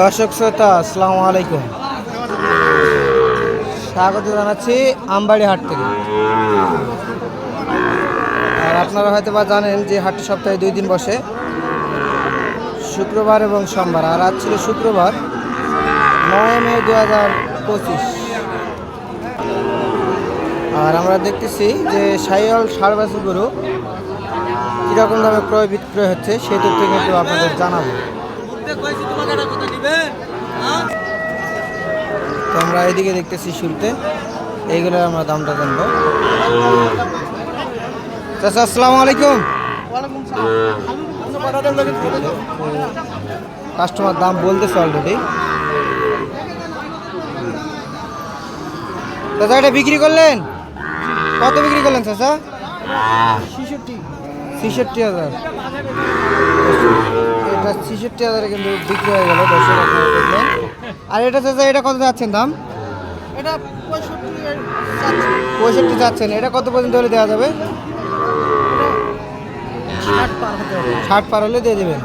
দর্শক শ্রোতা, আসসালামু আলাইকুম। স্বাগত জানাচ্ছি আমবাড়ি হাট থেকে। আর আপনারা হয়তো বা জানেন যে হাটটি সপ্তাহে দুই দিন বসে। শুক্রবার এবং সোমবার, আর আজ ছিল শুক্রবার, নয় মে দু হাজার পঁচিশ। আর আমরা দেখতেছি যে সাইয়াল সার বাছুর গরু কীরকম দামে ক্রয় বিক্রয় হচ্ছে, সেই তথ্য কিন্তু আপনাদের জানাব তো আমরা এদিকে দেখতেছি শুরুতে। এইগুলোর আমরা দামটা জানব। আসসালামু আলাইকুম। কাস্টমার দাম বলতেছে অলরেডি চাচা, এটা বিক্রি করলেন? কত বিক্রি করলেন চাচা? ছেষট্টি হাজার। এটা ছেষট্টি হাজারে কিন্তু বিক্রি হয়ে গেল আপনারা দেখলেন আর এটা চাচা, এটা কত যাচ্ছেন দাম? এটা পঁয়ষট্টি পঁয়ষট্টি যাচ্ছেন এটা কত পর্যন্ত হলে দেওয়া যাবে? ষাট পার হতে ষাট পার হলে দিয়ে দেবেন।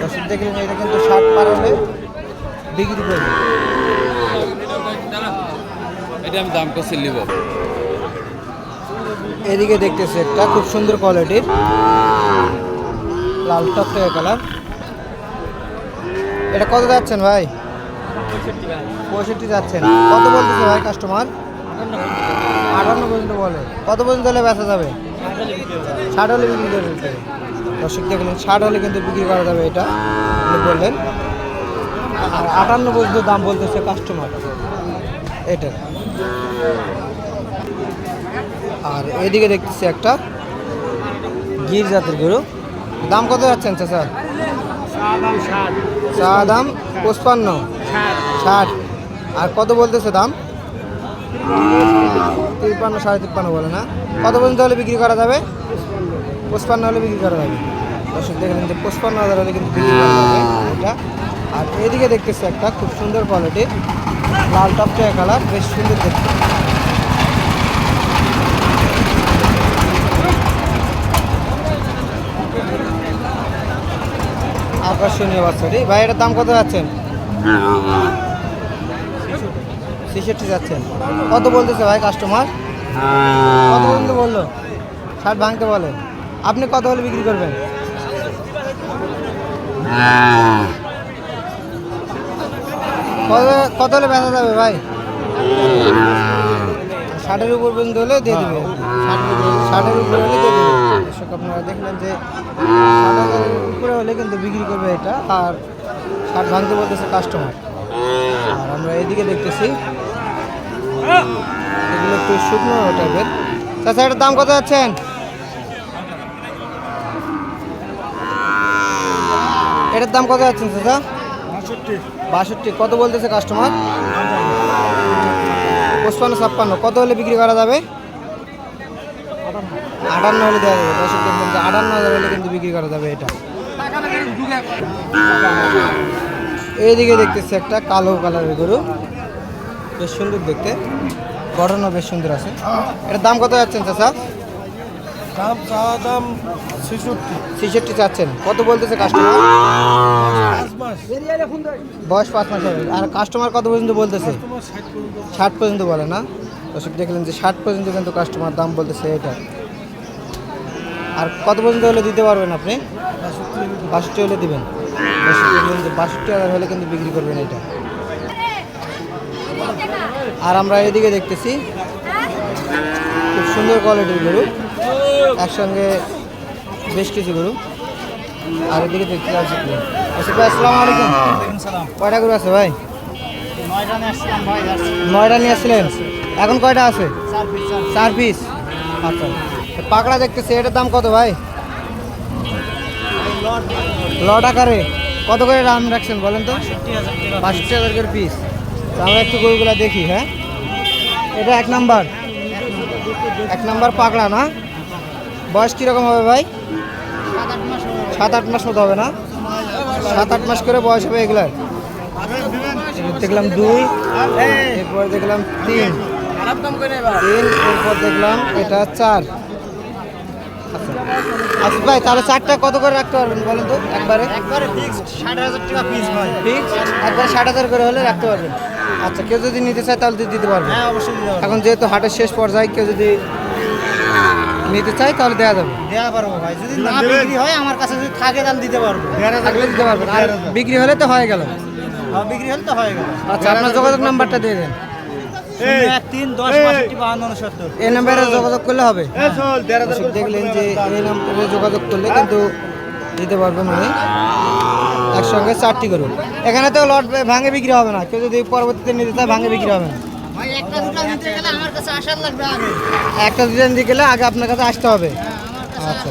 দর্শক দেখলেন এটা কিন্তু ষাট পার হলে বিক্রি করবে এটা আমি দাম করছি নিব এদিকে দেখতেছি একটা খুব সুন্দর কোয়ালিটির লাল টকটকে কালার। এটা কত যাচ্ছেন ভাই? পঁয়ষট্টি যাচ্ছেন। কত বলতেছে ভাই কাস্টমার আটান্ন পর্যন্ত বলে। কত পর্যন্ত হলে বেচা যাবে? ষাট হলে বিক্রি করে দিতে। দর্শক দেখলেন ষাট হলে কিন্তু বিক্রি করা যাবে এটা। বললেন, আর আটান্ন পর্যন্ত দাম বলতেছে কাস্টমার এটা। আর এদিকে দেখতেছি একটা গির জাতের গরু। দাম কত যাচ্ছেন দাম চা দাম পঁচপান্ন। ষাট। আর কত বলতেছে দাম? তিপ্পান্ন, সাড়ে তিপ্পান্ন বলে না? কত পর্যন্ত হলে বিক্রি করা যাবে? পঁচপান্ন হলে বিক্রি করা যাবে। দর্শক দেখলেন যে পঁচপান্ন হাজার হলে কিন্তু বিক্রি করা যাবে এটা। আর এদিকে দেখতেছি একটা খুব সুন্দর কোয়ালিটির লাল টপটা কালার বেশ সুন্দর দেখতে। আকর্ষণীয় বাচ্চাটি। ভাই, এটার দাম কত যাচ্ছেন? ছেষট্টি যাচ্ছেন। কত বলতেছে ভাই কাস্টমার কত পর্যন্ত বলল? ষাট ভাঙতে বলে। আপনি কত হলে বিক্রি করবেন? কত হলে বেচা যাবে ভাই? ষাটের উপর পর্যন্ত হলে দিয়ে দেবে। ষাটের উপরে হলে দিয়ে দেবে। দর্শক আপনারা দেখলেন যে উপরে হলে কিন্তু বিক্রি করবে এটা। আর ষাট ভাঙতে বলতেছে কাস্টমার আর আমরা এদিকে দেখতেছি। এগুলো একটু শুকনো টাইপের। চাচা এটার দাম কত যাচ্ছেন? এটার দাম কত যাচ্ছেন চাচা? বাষট্টি। বাষট্টি। কত বলতেছে কাস্টমার পঁচপান্ন ছাপ্পান্ন। কত হলে বিক্রি করা যাবে? আটান্ন হলে দেওয়া যাবে। দেখবেন আটান্ন হাজার হলে কিন্তু বিক্রি করা যাবে এটা। এইদিকে দেখতেছি একটা কালো কালারের গরু। বেশ সুন্দর দেখতে। গঠনও বেশ সুন্দর আছে। এটার দাম কত যাচ্ছেন চাচা? দাম চা দাম ছেষট্টি। ছেষট্টি চাচ্ছেন। কত বলতেছে কাস্টমার বয়স পাঁচ মাস হবে। আর কাস্টমার কত পর্যন্ত বলতেছে? ষাট পর্যন্ত। বলে না? দর্শক দেখলেন যে ষাট পর্যন্ত কিন্তু কাস্টমার দাম বলতেছে এটা। আর কত পর্যন্ত হলে দিতে পারবেন আপনি? বাষট্টি হলে দিবেন। বাষট্টি হাজার হলে কিন্তু বিক্রি করবেন এটা। আর আমরা এদিকে দেখতেছি খুব সুন্দর কোয়ালিটির গরু। একসঙ্গে বেশ কিছু গরু। আর এদিকে দেখতে পাচ্ছি আচ্ছা ভাই আসসালামু আলাইকুম। কয়টা গরু আছে ভাই? নয়টা নিয়ে আসছিলেন? এখন কয়টা আছে? চার পিস আচ্ছা। পাকড়া দেখতেছি এটার দাম কত ভাই? লট আকারে। কত করে দাম রাখছেন বলেন তো? বাষট্টি হাজার করে পিস আমরা একটু গরুগুলা দেখি হ্যাঁ? এটা এক নাম্বার। এক নাম্বার পাকড়া না? বয়স কীরকম হবে ভাই? সাত আট মাস মতো হবে না? সাত আট মাস করে বয়স হবে এগুলার। দেখলাম দুই এরপর দেখলাম তিন। তিন এরপর দেখলাম এটা চার। আচ্ছা ভাই তাহলে চারটা কত করে রাখতে পারবেন বলেন তো একবারে? একবারে ফিক্সড ষাট হাজার টাকা পিস ভাই। ফিক্স একবার ষাট হাজার করে হলে রাখতে পারবেন। আচ্ছা কেউ যদি নিতে চায় তাহলে তো দিতে পারবে। হ্যাঁ অবশ্যই দিতে পারব। এখন যেহেতু হাটের শেষ পর্যায়ে কেউ যদি নিতে চায় তাহলে দেওয়া যাবে। দেওয়া পারব ভাই। যদি না বিক্রি হয় আমার কাছে যদি থাকে তাহলে দিতে পারব। থাকলে দিতে পারবেন আর বিক্রি হলে তো হয়ে গেল। বিক্রি হলে তো হয়ে গেল। আচ্ছা আপনার যোগাযোগ নাম্বারটা দিয়ে দেন। এই নাম্বারে যোগাযোগ করলে হবে। দেখলেন যে এই নাম্বারে যোগাযোগ করলে কিন্তু দিতে পারবেন উনি। একসঙ্গে চারটি করুন এখানে তো লট ভাঙে বিক্রি হবে না। কেউ যদি পরবর্তীতে নিতে চায় ভাঙে বিক্রি হবে না। একটা দুটো নিতে গেলে আমার কাছে আসার লাগবে আগে। একটা দুটো নিতে গেলে আগে আপনার কাছে আসতে হবে। আচ্ছা।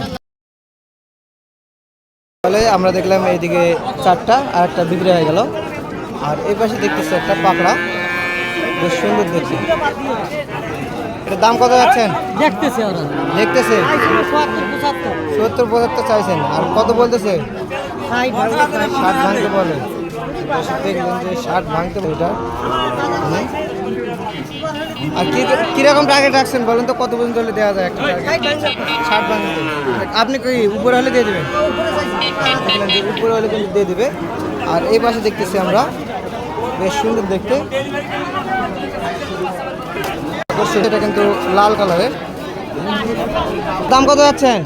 তাহলে আমরা দেখলাম এইদিকে চারটা আর একটা বিক্রি হয়ে গেল। আর এই পাশে দেখতেছি একটা পাকড়া। বেশ সুন্দর দেখছি এটার দাম কত যাচ্ছেন? দেখতেছি দেখতেছে? সত্তর পঁচাত্তর চাইছেন। আর কত বলতেছে? ষাট ভাঙতে বলে। দেখলেন যে ষাট ভাঙতে এটা। আর কি কীরকম টার্গেট রাখছেন বলেন তো কত পর্যন্ত হলে দেওয়া যায় একটা ষাট ভাঙতে। আপনি কি উপরে হলে দিয়ে দেবেন? উপরে হলে কিন্তু দিয়ে দেবে। আর এই পাশে দেখতেছি আমরা বেশ সুন্দর দেখতে। এটা কিন্তু লাল কালারের। দাম কত যাচ্ছেন?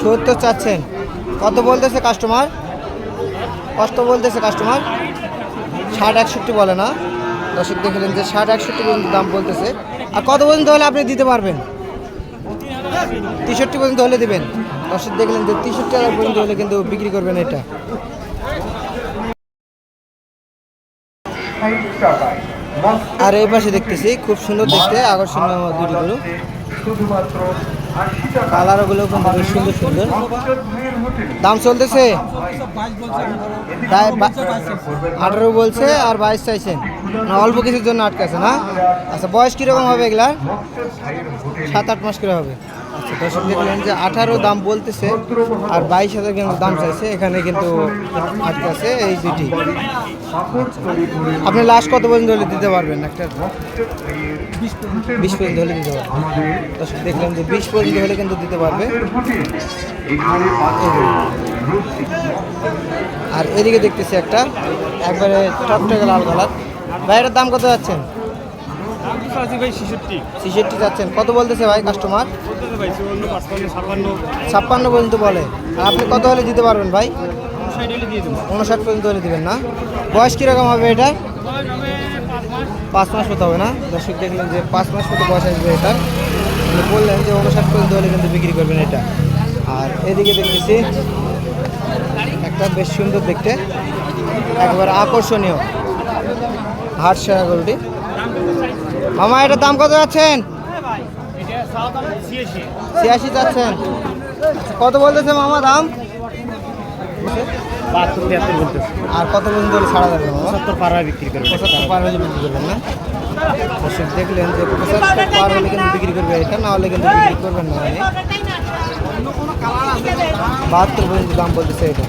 সত্তর চাচ্ছেন। কত বলতেছে কাস্টমার কষ্ট বলতেছে কাস্টমার ষাট, একষট্টি বলে না। দর্শক দেখলেন যে ষাট, একষট্টি পর্যন্ত দাম বলতেছে। আর কত পর্যন্ত হলে আপনি দিতে পারবেন? তেষট্টি পর্যন্ত হলে দিবেন। দর্শক দেখলেন যে তেষট্টি হাজার পর্যন্ত হলে কিন্তু বিক্রি করবেন এটা। আর এই পাশে দেখতেছি, খুব সুন্দর দেখতে, আকর্ষণীয় দুটি গরু। কালারগুলো কিন্তু বেশ সুন্দর সুন্দর। দাম চলতেছে? আঠারো বলছে আর বাইশ চাইছেন। না, অল্প কিছুর জন্য আটকাছে না? আচ্ছা বয়স কীরকম হবে এগুলার? সাত, আট মাস করে হবে। দর্শক দেখলেন যে আঠারো দাম বলতেছে আর বাইশ হাজার কিন্তু দাম চাইছে। এখানে কিন্তু আটকাছে এই দুটি আপনি লাস্ট কত পর্যন্ত হলে দিতে পারবেন? একটা বিশ পর্যন্ত হলে দিতে পারবেন। দর্শক দেখলাম যে বিশ পর্যন্ত হলে কিন্তু দিতে পারবে। আর এদিকে দেখতেছি একটা একবারে টকটকে লাল কালার। ভাইয়ের দাম কত যাচ্ছেন? ছেষট্টি। যাচ্ছেন। কত বলতেছে ভাই কাস্টমার ছাপ্পান্ন। পর্যন্ত বলে। আর আপনি কত হলে দিতে পারবেন ভাই? উনষাট পর্যন্ত হলে দিবেন না? বয়স কীরকম হবে এটা? পাঁচ মাস। মতো হবে না? দর্শক দেখলেন যে পাঁচ মাস মতো বয়স আসবে এটা উনি বললেন যে উনষাট পর্যন্ত হলে কিন্তু বিক্রি করবেন এটা। আর এদিকে দেখতেছি একটা বেশ সুন্দর দেখতে একবার আকর্ষণীয় হাট সেরা গরুটি মামা এটার দাম কত যাচ্ছেন? ছিয়াশি যাচ্ছেন। কত বলতেছে মামা দাম? আর কত পর্যন্ত ছাড়া যাবে মামা? সত্তর পার হয় বিক্রি করবে পঁচাত্তর পার হলে বিক্রি করবেন না? দর্শক দেখলেন যে পঁচাত্তর পার হলে কিন্তু বিক্রি করবে এটা, না হলে কিন্তু বিক্রি করবেন না উনি। বাহাত্তর পর্যন্ত দাম বলতেছে এটা।